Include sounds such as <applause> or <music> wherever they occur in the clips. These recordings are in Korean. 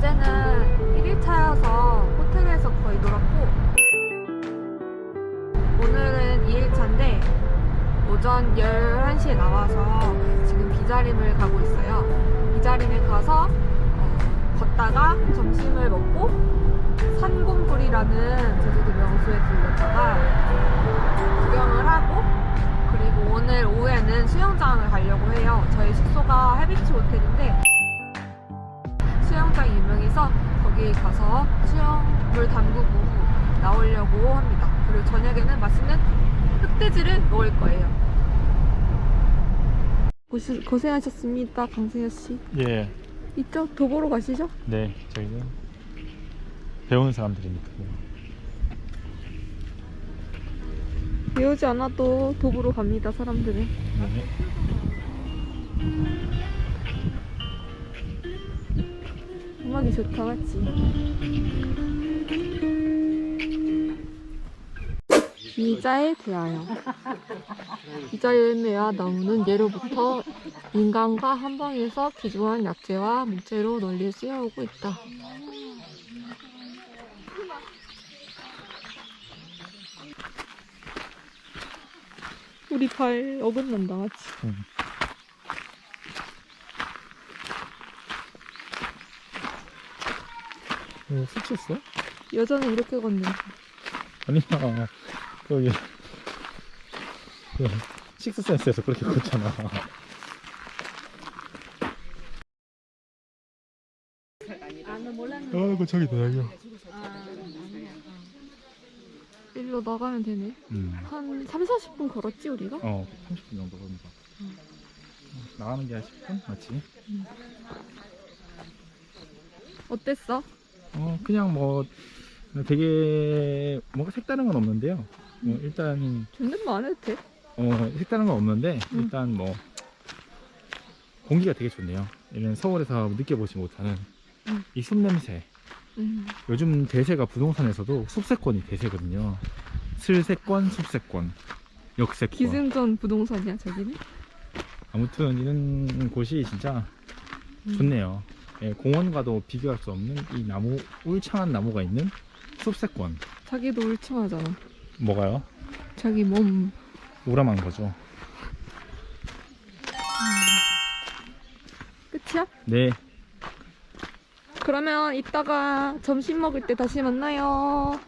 어제는 1일차여서 호텔에서 거의 놀았고 오늘은 2일차인데 오전 11시에 나와서 지금 비자림을 가고 있어요. 비자림에 가서 어, 걷다가 점심을 먹고 산곰불이라는 제주도 명소에 들렸다가 구경을 하고 그리고 오늘 오후에는 수영장을 가려고 해요. 저희 숙소가 해비치 호텔인데 수영장이 유명해서 거기 가서 수영물 담그고 나오려고 합니다. 그리고 저녁에는 맛있는 흑돼지를 먹을 거예요. 고시, 고생하셨습니다, 강승현 씨. 예, 이쪽 도보로 가시죠? 네, 저희는 배우는 사람들이니까. 배우지 않아도 도보로 갑니다, 사람들은. 네. 음악이 좋다, 맞지? 미자에 대하여 미자 열매와 나무는 예로부터 인간과 한방에서 귀중한 약재와 목재로 널리 쓰여오고 있다. 우리 발 어긋난다, 맞지? 음. 이거 스쳤어? 여자는 이렇게 걷는데. 아니야, 거기 그 식스센스에서 그렇게 걷잖아. 아이고 저기 다행이야. 일로 나가면 되네. 음. 한 3, 40분 걸었지, 우리가? 어, 30분 정도 걸린다. 나가는 게 한 10분? 맞지? 어땠어? 어, 그냥 뭐 되게 뭔가 색다른 건 없는데요. 뭐 일단 존댓말 안 해도 돼? 어, 색다른 건 없는데 음. 일단 뭐 공기가 되게 좋네요. 이런 서울에서 느껴보지 못하는 음. 이숲 냄새. 음. 요즘 대세가 부동산에서도 숲세권이 대세거든요. 슬세권, 숲세권, 역세권. 기승전 부동산이야, 저기는? 아무튼 이런 곳이 진짜 음. 좋네요. 예, 공원과도 비교할 수 없는 이 나무 울창한 나무가 있는 숲세권. 자기도 울창하잖아. 뭐가요? 자기 몸. 우람한 거죠. 끝이야? 네. 그러면 이따가 점심 먹을 때 다시 만나요.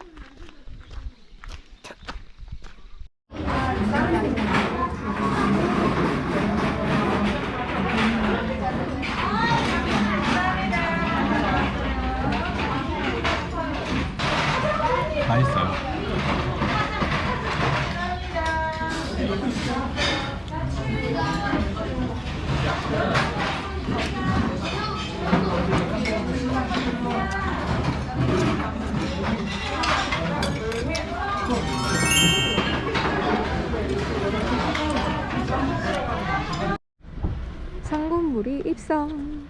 입성.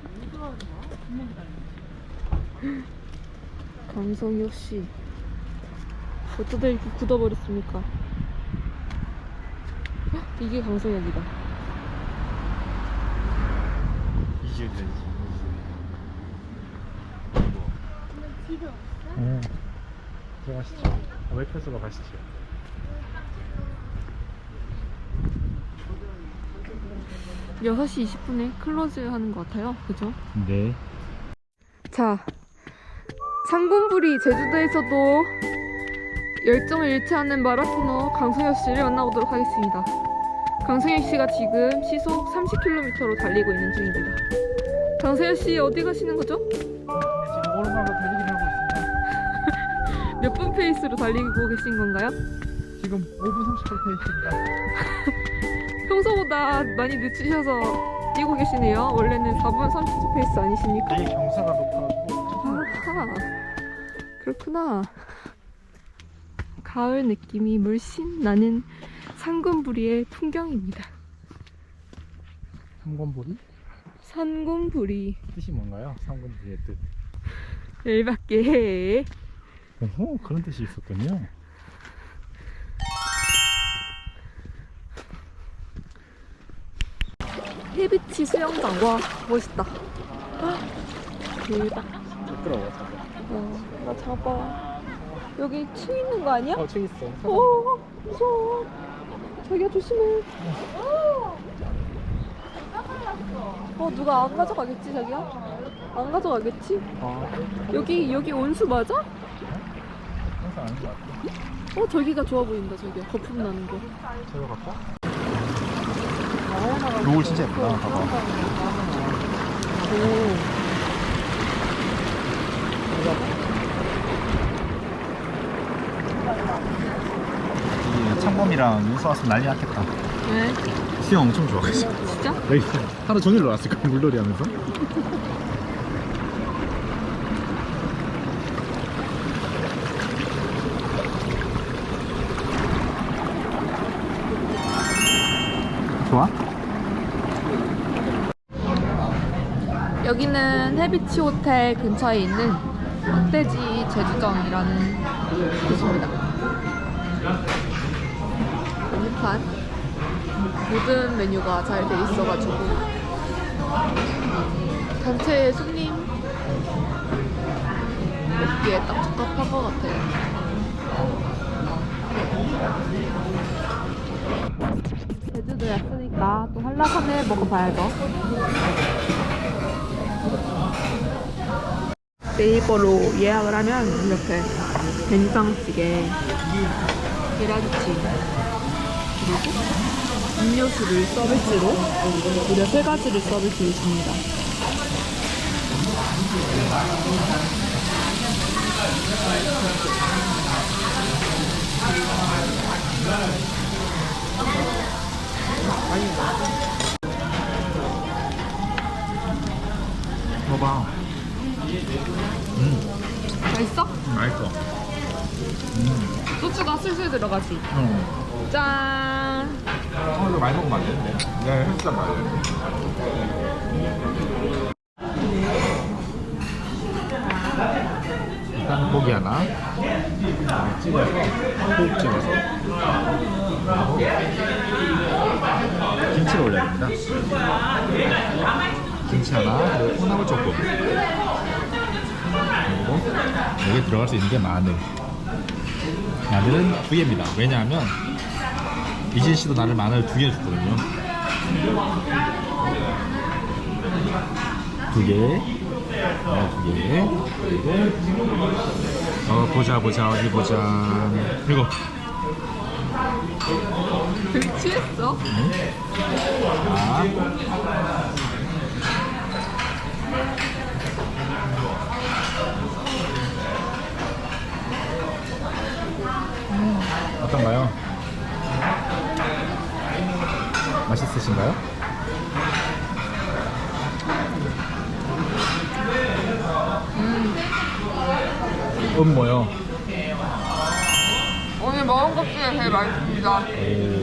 강성혁 씨. 어쩌다 이렇게 굳어버렸습니까? 헉, 이게 강성혁이다. 이지은이지. 집에 없어? 어. 들어가시죠. 웨이크스로 가시죠. 여섯 시 20분에 클로즈 하는 것 같아요. 그죠? 네. 자, 상군불이 제주도에서도 열정을 잃지 않는 마라토너 강성혁 씨를 만나보도록 하겠습니다. 강성혁 씨가 지금 시속 30km로 달리고 있는 중입니다. 강성혁 씨 어디 가시는 거죠? 지금 오르막으로 달리기를 하고 있습니다. <laughs> 몇 분 페이스로 달리고 계신 건가요? 지금 5분 38 페이스입니다. 평소보다 많이 늦추셔서 뛰고 계시네요. 원래는 4분 30초 페이스 아니십니까? 이 경사가 높아가지고 아하, 그렇구나. 가을 느낌이 물씬 나는 상군부리의 풍경입니다. 상권보리? 산군부리 뜻이 뭔가요? 상권보리의 뜻. 열받게 해. 오호, 그런 뜻이 있었군요. 해비치 수영장 와 멋있다. 아, 대박. 부끄러워 자꾸. 어, 나 잡아. 여기 층 있는 거 아니야? 어, 책 있어. 어, 무서워. 자기야 조심해. 어, 누가 안 가져가겠지, 자기야? 안 가져가겠지? 아, 여기 여기 온수 맞아? 항상 아닌 것 같아. 어, 저기가 좋아 보인다, 저기야. 거품 나는 거. 저기 갈까? 노을 진짜 예쁘다. 봐봐. 오. 이 창범이랑 윤수 왔으면 난리 났겠다. 왜? 수영 엄청 좋아가지고. 진짜? <laughs> 여기 하루 종일 놀았을 거야 물놀이 하면서. 해비치 호텔 근처에 있는 흑돼지 제주정이라는 곳입니다. 메뉴판 모든 메뉴가 잘 돼 있어가지고 단체 손님 먹기에 딱 적합한 것 같아요. 제주도에 왔으니까 또 한라산을 먹어봐야죠. 네이버로 예약을 하면 이렇게 된장찌개, 계란찜, 그리고 음료수를 서비스로 무려 세 가지를 서비스로 줍니다. 먹어봐. 술술 들어가지. 응. 짠! 어, 이거 많이 먹으면 안 되는데. 네, 헬스장. 일단 고기 하나. 찍어서, 꼭 찍어서. 김치를 올려야 됩니다. 김치 하나, 그리고 콩나물 조금. 그리고 여기 들어갈 수 있는 게 마늘. 마늘은 두 개입니다. 왜냐하면 이진 씨도 나를 마늘 두 개 줬거든요. 두 개, 어, 두 개, 그리고 어 보자 보자 어디 보자 이거 되게 취했어? 자. 있으신가요? 음 뭐요? 오늘 먹은 것 중에 제일 맛있습니다. 오, 오.